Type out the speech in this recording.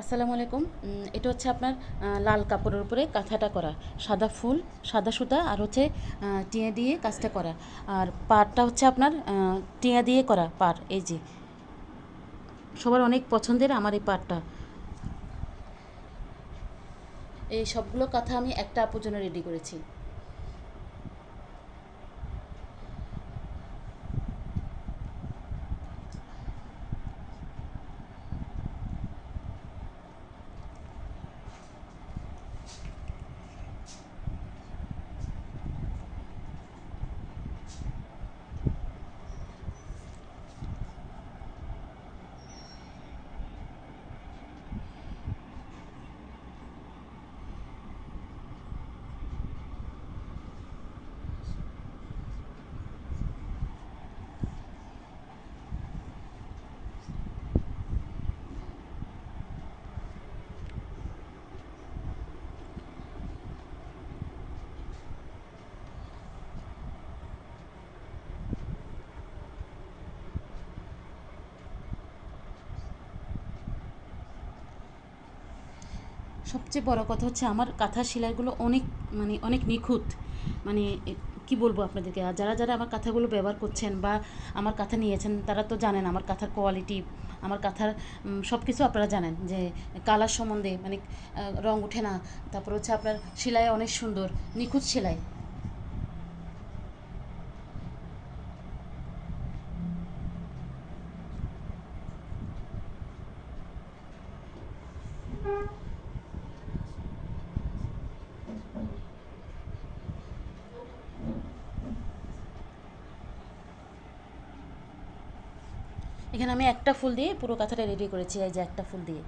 আসসালামু আলাইকুম। এটা হচ্ছে আপনার লাল কাপড়ের উপরে কাঁথাটা করা। সাদা ফুল, সাদা সুতা আর হচ্ছে টিয়া দিয়ে কাজটা করা। আর পাড়টা হচ্ছে আপনার টিয়া দিয়ে করা পাড়, এই যে। সবার অনেক পছন্দের আমার এই পাড়টা। এই সবগুলো কাঁথা আমি একটা আপুর রেডি করেছি। সবচেয়ে বড় কথা হচ্ছে আমার কাঁথার সেলাইগুলো অনেক মানে অনেক নিখুঁত। মানে কি বলব আপনাদেরকে? আর যারা যারা আমার কাঁথাগুলো ব্যবহার করছেন বা আমার কাঁথা নিয়েছেন, তারা তো জানেন আমার কাঁথার কোয়ালিটি আমার কাঁথার সব কিছু আপনারা জানেন যে কালার সম্বন্ধে মানে রং ওঠে না। তারপর হচ্ছে আপনার সেলাই অনেক সুন্দর, নিখুঁত সেলাই। এখানে আমি একটা ফুল দিয়ে পুরো কাঁথাটা রেডি করেছি এই যে একটা ফুল দিয়ে।